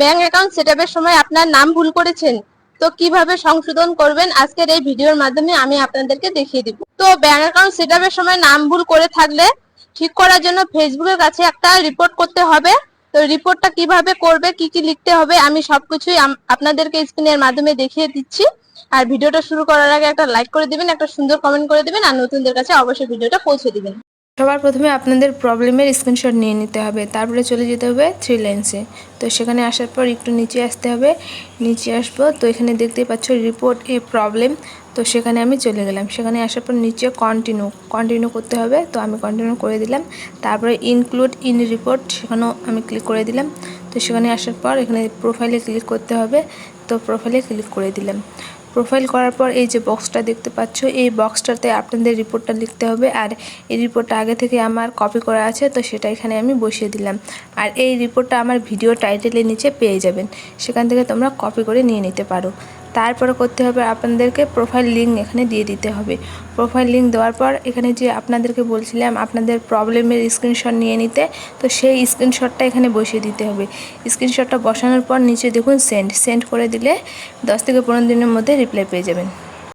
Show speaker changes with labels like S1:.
S1: Bank account সেটআপের সময় আপনার নাম ভুল করেছেন, তো কীভাবে সংশোধন করবেন? আজকের এই ভিডিওর মাধ্যমে আমি আপনাদেরকে দেখিয়ে দিব। তো ব্যাংক অ্যাকাউন্ট সেটআপের সময় নাম ভুল করে থাকলে ঠিক করার জন্য ফেসবুকের কাছে একটা রিপোর্ট করতে হবে। তো রিপোর্টটা কীভাবে করবে, কি কি লিখতে হবে, আমি সবকিছুই আপনাদেরকে স্ক্রিনের মাধ্যমে দেখিয়ে দিচ্ছি। আর ভিডিওটা শুরু করার আগে একটা লাইক করে দিবেন, একটা সুন্দর কমেন্ট করে দিবেন, আর নতুনদের কাছে অবশ্যই ভিডিওটা পৌঁছে দিবেন।
S2: সবার প্রথমে আপনাদের প্রবলেমের স্ক্রিনশট নিয়ে নিতে হবে, তারপরে চলে যেতে হবে থ্রি লাইন্সে তো সেখানে আসার পর একটু নিচে আসতে হবে, নিচে আসব, তো এখানে দেখতেই পাচ্ছ রিপোর্ট এ প্রবলেম তো সেখানে আমি চলে গেলাম। সেখানে আসার পর নিচে কন্টিনিউ কন্টিনিউ করতে হবে, তো আমি কন্টিনিউ করে দিলাম। তারপরে ইনক্লুড ইন রিপোর্ট সেখানেও আমি ক্লিক করে দিলাম। তো সেখানে আসার পর এখানে প্রোফাইলে ক্লিক করতে হবে, তো প্রোফাইলে ক্লিক করে দিলাম। প্রোফাইল করার পর এই যে বক্সটা দেখতে পাচ্ছ, এই বক্সটাতে আপনাদের রিপোর্টটা লিখতে হবে। আর এই রিপোর্টটা আগে থেকে আমার কপি করা আছে, তো সেটা এখানে আমি বসিয়ে দিলাম। আর এই রিপোর্টটা আমার ভিডিও টাইটেলের নিচে পেয়ে যাবেন। সেখান থেকে তোমরা কপি করে নিয়ে নিতে পারো। তারপরে করতে হবে আপনাদেরকে প্রোফাইল লিঙ্ক এখানে দিয়ে দিতে হবে। প্রোফাইল লিঙ্ক দেওয়ার পর এখানে যে আপনাদেরকে বলছিলাম আপনাদের প্রবলেমের স্ক্রিনশট নিয়ে নিতে, তো সেই স্ক্রিনশটটা এখানে বসিয়ে দিতে হবে। স্ক্রিনশটটা বসানোর পর নিচে দেখুন সেন্ড সেন্ড করে দিলে দশ থেকে পনেরো দিনের মধ্যে রিপ্লাই পেয়ে যাবেন।